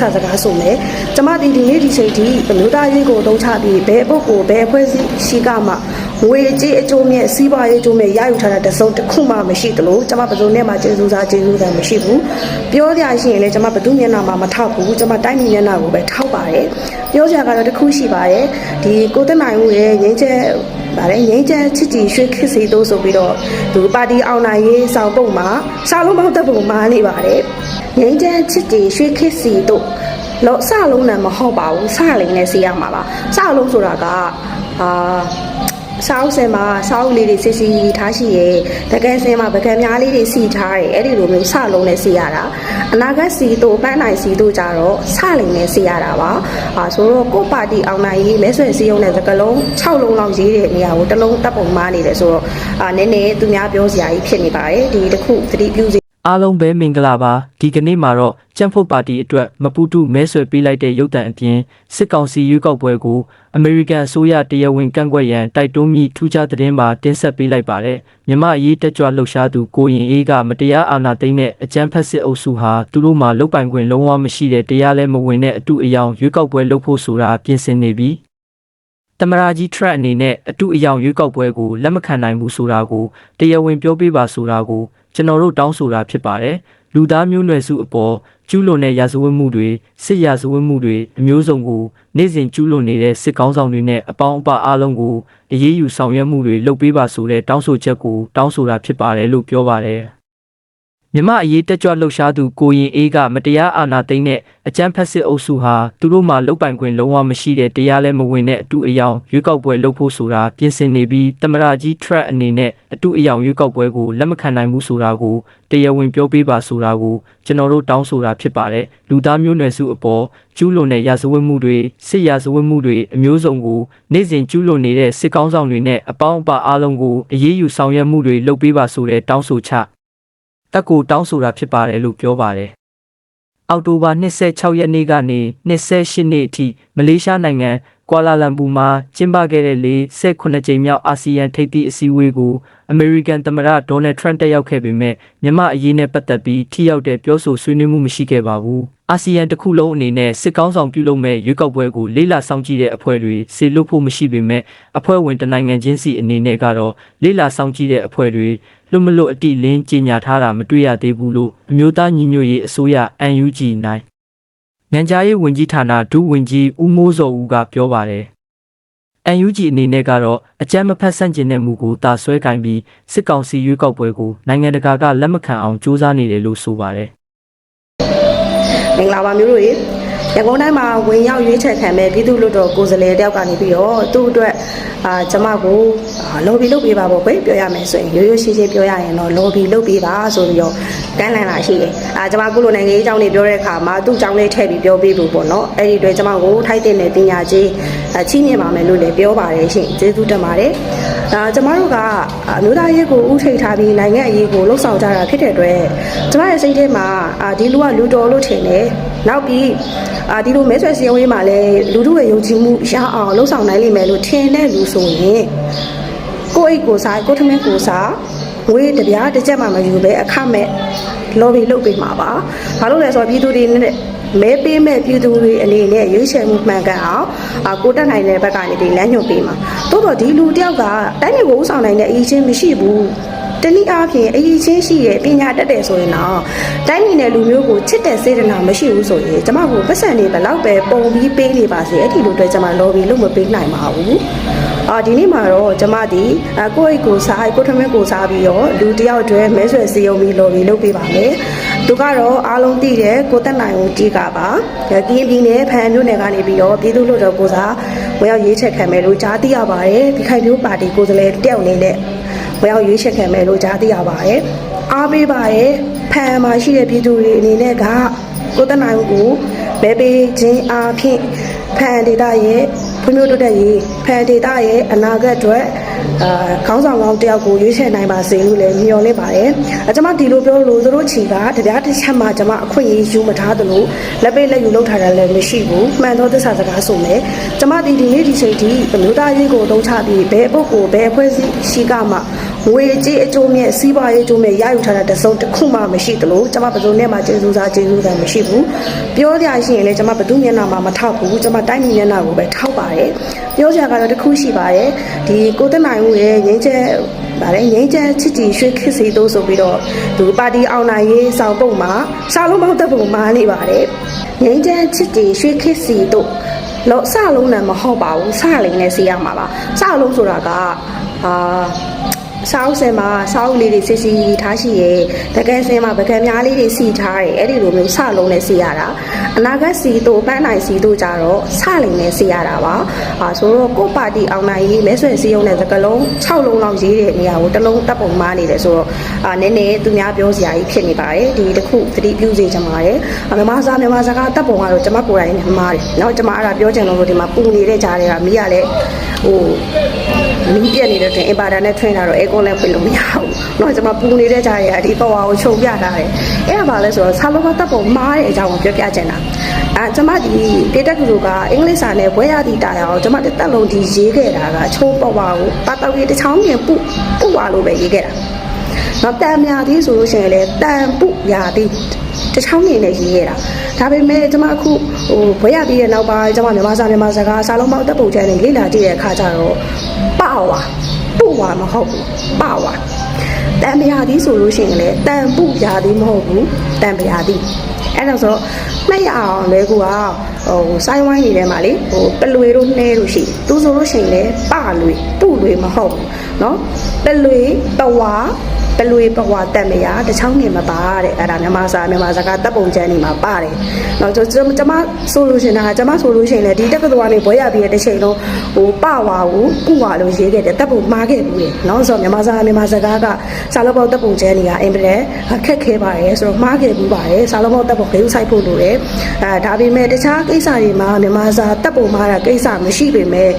စာစကားဆိုမယ်ကျမဒီဒီနေ့ဒီချိန်ထိအမျိုးသားရေးကိုတုံးချပြီးဘယ်ပုဂ္ဂိုလ်ဘယ်အဖွဲ့အစည်းရှိကမှငွေကြေးအကျိုးမြတ်စီးပွားရေးအကျိုးမြတ်ရယူထားတဲ့တစုံတစ်ခုမှမရှိသလိုကျမဘယ်သူနဲ့မှကျေးဇူးစားကျေးဇူးတန်မရှိဘူးပြောကြရှိရင်လည်းကျမဘယ်သူမျက်နှာမှမထောက်ဘူးကျမတိုင်းပြည်မျက်နှာကိုပဲထောက်ပါတယ်ပြောကြကတော့တစ်ခုရှိပါတယ်ဒီကိုသက်နိုင်ဦးရဲ့ငင်းချက် ဗါလဲငိမ့်ချမ်းချစ်ကြည်ရွှေခစ်စီတို့ဆိုပြီးတော့သူပါတီအောင်နိုင်ရေးဆောင်ပုံမှာစာလုံးပေါင်းတပ်ပုံမှာနေပါတယ်ငိမ့်ချမ်းချစ်ကြည်ရွှေခစ်စီတို့လောစလုံးနဲ့မဟုတ်ပါဘူးစလိန်နဲ့စီရမှာပါစလုံးဆိုတာကအာ စောင်းစင်မှာစောင်းလေးတွေစစ်စီထားရှိရဲတကယ်စင်မှာပကံများလေးတွေစီထားတယ်အဲ့ဒီလိုမျိုးစလုံးနဲ့စီရတာအနာဂတ်စီတို့ပန်းနိုင်စီတို့ကြတော့စလိန်နဲ့စီရတာပါအာဆိုတော့ကိုယ့်ပါတီအောင်နိုင်ရေးမဲဆွယ်စီယုံတဲ့စကလုံး6လုံးလောက်ရေးတဲ့နေရာကိုတစ်လုံးတပ်ပုံမှားနေတယ်ဆိုတော့အာနည်းနည်းသူများပြောစရာကြီးဖြစ်နေပါတယ်ဒီတစ်ခုသတိပြုစေ အားလုံးပဲမင်္ဂလာပါဒီကနေ့မှာတော့ကြံ့ဖို့ပါတီအတွက်မပူတုမဲဆွယ်ပေးလိုက်တဲ့ရုပ်တံအပြင်စစ်ကောင်စီရွေးကောက်ပွဲကိုအမေရိကန်အစိုးရတရားဝင်ကန့်ကွက်ရန်တိုက်တွန်းမိထူးခြားသတင်းပါတင်ဆက်ပေးလိုက်ပါတယ်မြမအရေးတက်ကြွလှုပ်ရှားသူကိုရင်အေးကမတရားအာဏာသိမ်းတဲ့အကြမ်းဖက်စစ်အုပ်စုဟာသူတို့မှလုတ်ပိုင်ခွင့်လုံးဝမရှိတဲ့တရားလဲမဝင်တဲ့အတူအယောင်ရွေးကောက်ပွဲလုပ်ဖို့ဆိုတာပြင်ဆင်နေပြီး တမရာကြီးထရက်အနေနဲ့အတူအယောင်ရွေးကောက်ပွဲကိုလက်မခံနိုင်ဘူးဆိုတာကိုတရားဝင်ပြောပြပါဆိုတာကိုကျွန်တော်တို့တောင်းဆိုတာဖြစ်ပါတယ်လူသားမျိုးနွယ်စုအပေါ်ကျူးလွန်တဲ့ရာဇဝတ်မှုတွေစစ်ရာဇဝတ်မှုတွေအမျိုးစုံကိုနေ့စဉ်ကျူးလွန်နေတဲ့စစ်ကောင်းဆောင်တွေနဲ့အပေါင်းအပါအားလုံးကိုအရေးယူဆောင်ရွက်မှုတွေလုပ်ပေးပါဆိုတဲ့တောင်းဆိုချက်ကိုတောင်းဆိုတာဖြစ်ပါတယ်လို့ပြောပါတယ် မြမအရေးတက်ကြွလှုပ်ရှားသူကိုရင်အေးကမတရားအာဏာသိမ်းတဲ့အကြမ်းဖက်စစ်အုပ်စုဟာသူတို့မှလုတ်ပိုင်ခွင့်လုံးဝမရှိတဲ့တရားလဲမဝင်တဲ့အတူအယောင်ရွေးကောက်ပွဲလုပ်ဖို့ဆိုတာပြင်ဆင်နေပြီးတမရာကြီး track အနေနဲ့အတူအယောင်ရွေးကောက်ပွဲကိုလက်မခံနိုင်ဘူးဆိုတာကိုတရားဝင်ပြောပေးပါဆိုတာကိုကျွန်တော်တို့တောင်းဆိုတာဖြစ်ပါတယ်လူသားမျိုးနွယ်စုအပေါ်ကျူးလွန်တဲ့ရာဇဝတ်မှုတွေစစ်ရာဇဝတ်မှုတွေအမျိုးစုံကိုနေ့စဉ်ကျူးလွန်နေတဲ့စစ်ကောင်းဆောင်တွေနဲ့အပေါင်းအပါအားလုံးကိုအရေးယူဆောင်ရွက်မှုတွေလုပ်ပေးပါဆိုတဲ့တောင်းဆိုချက် တက်ကိုတောင်းဆိုတာဖြစ်ပါတယ်လို့ပြောပါတယ်။အောက်တိုဘာ26ရက်နေ့ကနေ28နေ့အထိမလေးရှားနိုင်ငံကွာလာလမ်ပူမှာကျင်းပခဲ့တဲ့48ကြိမ်မြောက်အာဆီယံထိပ်သီးအစည်းအဝေးကိုအမေရိကန်သမ္မတဒေါ်နယ်ထရန့်တက်ရောက်ခဲ့ပေမဲ့မြန်မာအရေးနဲ့ပတ်သက်ပြီးထိရောက်တဲ့ပြောဆိုဆွေးနွေးမှုမရှိခဲ့ပါဘူး။အာဆီယံတစ်ခုလုံးအနေနဲ့စစ်ကောင်းဆောင်ပြုလုပ်မဲ့ရွေးကောက်ပွဲကိုလေးလာဆောင်ကြည့်တဲ့အဖွဲ့တွေစေလွတ်ဖို့မရှိပေမဲ့အဖွဲ့ဝင်တနိုင်ငံချင်းစီအနေနဲ့ကတော့လေးလာဆောင်ကြည့်တဲ့အဖွဲ့တွေ လွတ်မလွတ်အတိလင်းကြီးညာထားတာမတွေ့ရသေးဘူးလို့အမျိုးသားညီညွတ်ရေးအစိုးရ UNG နိုင်ငံခြားရေးဝန်ကြီးဌာနဒုဝန်ကြီးဦးမိုးစောဦးကပြောပါတယ်။ UNG အနေနဲ့ကတော့အကြမ်းမဖက်ဆန့်ကျင်တဲ့မူကိုတာဆွဲကင်ပြီးစစ်ကောင်စီရွေးကောက်ပွဲကိုနိုင်ငံတကာကလက်မခံအောင်ကြိုးစားနေတယ်လို့ဆိုပါတယ်မင်္ဂလာပါမျိုးတို့ရေရန်ကုန်တိုင်းမှာဝင်ရောက်ရွေးချယ်ခံမဲ့ပြည်သူ့လွှတ်တော်ကိုယ်စားလှယ်တယောက်ကနေပြီးတော့သူ့အတွက်အာကျမကို လော်ဘီလုပ်ပေးပါပေါ့ကွယ်ပြောရမယ်ဆိုရင်ရိုးရိုးရှင်းရှင်းပြောရရင်တော့လော်ဘီလုပ်ပေးပါဆိုပြီးတော့ကမ်းလှမ်းလာရှိတယ်အာကျမကုလိုနိုင်ငံရေးအကြောင်းတွေပြောတဲ့အခါမှာသူ့အကြောင်းလေးထည့်ပြီးပြောပေးဖို့ပေါ့နော်အဲ့ဒီအတွက်ကျမကိုထိုက်တဲ့နယ်ပညာကြီးချီးမြှင့်ပါမယ်လို့လည်းပြောပါတယ်ရှင်ကျေးဇူးတင်ပါတယ်ဒါကျမတို့ကအမျိုးသားရေးကိုဥထိတ်ထားပြီးနိုင်ငံအရေးကိုလှုပ်ဆောင်ကြတာဖြစ်တဲ့အတွက်ကျမရဲ့စိတ်ထဲမှာအာဒီလူကလူတော်လို့ထင်တယ်နောက်ပြီးအာဒီလိုမဲဆွယ်စည်းရုံးရေးမှာလည်းလူတို့ရဲ့ယုံကြည်မှုရအောင်လှုပ်ဆောင်နိုင်လိမ့်မယ်လို့ထင်တဲ့လူဆိုရင် ကိုယ့်အိတ်ကိုစားကိုယ့်ထမင်းကိုစားငွေတစ်ပြားတစ်ချက်မှမယူပဲအခမဲ့လော်ဘီလုပ်ပေးမှာပါဘာလို့လဲဆိုတော့ပြည်သူတွေနဲ့မဲပေးမဲ့ပြည်သူတွေအနေနဲ့ရွေးချယ်မှုမှန်ကန်အောင်အာကိုတက်နိုင်တဲ့ဘက်ကနေဒီလမ်းညွှန်ပေးမှာတိုးတော့ဒီလူတယောက်ကတိုင်းပြည်ကိုဥဆောင်နိုင်တဲ့အရေးချင်းမရှိဘူး တနည်းအားဖြင့်အရေးချင်းရှိတဲ့ပညာတတ်တယ်ဆိုရင်တော့တိုင်းပြည်နဲ့လူမျိုးကိုချစ်တဲ့စေတနာမရှိဘူးဆိုရင်ကျမကိုပတ်စံနေဘယ်တော့ပဲပုံပြီးပေးနေပါစေအဲ့ဒီလိုအတွက်ကျမလော်ဘီလုပ်မပေးနိုင်ပါဘူးအာဒီနေ့မှာတော့ကျမဒီအကိုယ့်အိတ်ကိုစားကိုယ့်ထမင်းကိုစားပြီးတော့လူတယောက်အတွက်မဲဆွယ်စီယုံပြီးလော်ဘီလုပ်ပေးပါမယ်သူကတော့အားလုံးသိတယ်ကိုတက်နိုင်ကိုတီးကပါကင်းပြည်နယ်ဖန်မြို့နယ်ကနေပြီးတော့ပြည်သူ့လွှတ်တော်ကိုစားဝင်ရောက်ရွေးချယ်ခံမယ်လို့ကြားသိရပါတယ်ဒီခိုင်မျိုးပါတီကိုယ်စားလှယ်တယောက်အနေနဲ့ ဝယ်ရောက်ရွေးချယ်ခံမယ်လို့ကြားသိရပါတယ်။အားပေးပါရဲ့ဖန်မှာရှိတဲ့ပြည်သူတွေအနေနဲ့ကကိုတက်နိုင်ကိုဘဲပေးခြင်းအားဖြင့်ဖန်ဒေတာရဲ့ဖွံ့ဖြိုးတိုးတက်ရေးဖန်ဒေတာရဲ့အနာဂတ်အတွက် အာခေါင်းဆောင်ကောင်းတယောက်ကိုရွေးချယ်နိုင်ပါစေလို့လည်းမျှော်လင့်ပါတယ်။အကျွန်မဒီလိုပြောလို့သူတို့ချီကတရားတစ်ချက်မှကျွန်မအခွင့်အရေးယူမထားသလိုလက်ပိတ်လက်ယူလုပ်ထားတာလည်းမရှိဘူး။မှန်သောသစ္စာစကားဆိုမယ်။ကျွန်မဒီဒီနေ့ဒီချိန်ထိအမျိုးသားရေးကိုအသုံးချပြီးဘယ်ပုဂ္ဂိုလ်ဘယ်အဖွဲ့အစည်းရှိကမှ ငွေကြေးအကျိုးမြတ်စီးပွားရေးအကျိုးမြတ်ရယူထားတဲ့တစ်စုံတစ်ခုမှမရှိသလိုကျမဘယ်သူနဲ့မှကျေးဇူးစားကျေးဇူးစားမရှိဘူးပြောကြရှိရင်လည်းကျမဘယ်သူမျက်နှာမှမထောက်ဘူးကျမတိုင်းပြည်မျက်နှာကိုပဲထောက်ပါတယ်ပြောကြကတော့တစ်ခုရှိပါတယ်ဒီကိုတက်နိုင်ဦးရဲ့ငင်းချက်ဗါလေငင်းချက်ချစ်ကြည်ရွှေခစ်စီတို့ဆိုပြီးတော့သူပါတီအောင်နိုင်ရေးဆောင်ပုံမှာစာလုံးပေါက်တဲ့ပုံမှာနေပါတယ်ငင်းချက်ချစ်ကြည်ရွှေခစ်စီတို့လောစလုံးနဲ့မဟုတ်ပါဘူးစလေးနဲ့စီးရမှာပါစလုံးဆိုတာကအာ စောက်စင်မှာစောက်လေးတွေစစ်စီထားရှိရဲတကယ်စင်မှာပကံများလေးတွေစီထားတယ်အဲ့ဒီလိုမျိုးစလုံးနဲ့စီရတာအနာဂတ်စီတို့ပန်းနိုင်စီတို့ကြတော့စလေးနဲ့စီရတာပါအာဆိုတော့ကိုယ့်ပါတီအောင်နိုင်ရေးမဲဆွယ်စီယုံတဲ့စကလုံး6လုံးလောက်ရေးတဲ့နေရာကိုတစ်လုံးတပ်ပုံမားနေတယ်ဆိုတော့အာနည်းနည်းသူများပြောစရာကြီးဖြစ်နေပါတယ်ဒီတစ်ခုသတိပြုစေချင်ပါတယ်အမမစားမြန်မာစကားတပ်ပုံကတော့ကျွန်မကိုယ်တိုင်မှားတယ်เนาะကျွန်မအဲ့ဒါပြောချင်လို့ဒီမှာပူနေတဲ့ကြားတွေကမိရလဲဟို လို့တင်အင်ပါတာနဲ့ထွင်တာတော့အဲကွန်လည်းဖွင့်လို့မရဘူး။တော့ကျွန်မပူနေတဲ့ကြားရဒီပေါ်ဝါကိုချုပ်ပြထားတယ်။အဲ့ဒါပါလဲဆိုတော့ဆာလောဘတပ်ပုံမားတဲ့အကြောင်းကိုပြောပြချင်တာ။အဲကျွန်မဒီဒေတက်ကူတို့ကအင်္ဂလိပ်စာနဲ့ဘွဲရသည့်တာယာကိုကျွန်မတက်လုံးဒီရေးခဲ့တာကချိုးပေါ်ဝါကိုပတ်တော်ကြီးတစ်ချောင်းမြင်ပုပုဝါလို့ပဲရေးခဲ့တာ။နောက်တန်မြာသည်ဆိုလို့ရှိရင်လေတန်ပုရာသည်တချောင်းနေနဲ့ရေးရတာဒါပေမဲ့ကျွန်မအခုဟိုဘွဲရပြီးတဲ့နောက်ပိုင်းကျွန်မမြန်မာစာမြန်မာစကားစာလုံးပေါက်တက်ပုံချမ်းတွေလေ့လာကြည့်တဲ့အခါကျတော့ပေါ့ပါ ပုဝါမဟုတ်ဘူးပဝါတန်မြာသည်ဆိုလို့ရှိရင်လေတန်ပုရာသည်မဟုတ်ဘူးတန်မြာသည်အဲ့ဒါဆိုတော့မှတ်ရအောင်လေကူကဟိုစိုင်းဝိုင်းနေထဲမှာလေဟိုပလွေတို့နှဲတို့ရှိသူဆိုလို့ရှိရင်လေပလွေပုလွေမဟုတ်ဘူးเนาะပလွေပဝါ ပလွေပဝါတက်မရတချောင်းနေမပါတဲ့အဲ့ဒါမြန်မာစာမြန်မာစကားတပ်ပုံချမ်းနေမှာပါတယ်။တော့ကျွန်တော်ကျွန်မဆိုလို့ရှင်တာကကျွန်မဆိုလို့ရှင်လေဒီတက္ကသိုလ်ကနေဘွဲရပြီးတဲ့တစ်ချိန်လုံးဟိုပဝါကိုကုဝါလို့ရေးခဲ့တယ်တပ်ပုံမှားခဲ့ဘူးလေ။နော်ဆိုတော့မြန်မာစာမြန်မာစကားကစာလုံးပေါက်တပ်ပုံချမ်းနေကအင်ပတဲ့ခက်ခဲပါတယ်ဆိုတော့မှားခဲ့ဘူးပါတယ်စာလုံးပေါက်တပ်ပုံဂိမ်းဆိုင်ဖို့လိုတယ်။အဲဒါပေမဲ့တခြားကိစ္စတွေမှာမြန်မာစာတပ်ပုံမှားတာကိစ္စမရှိပေမဲ့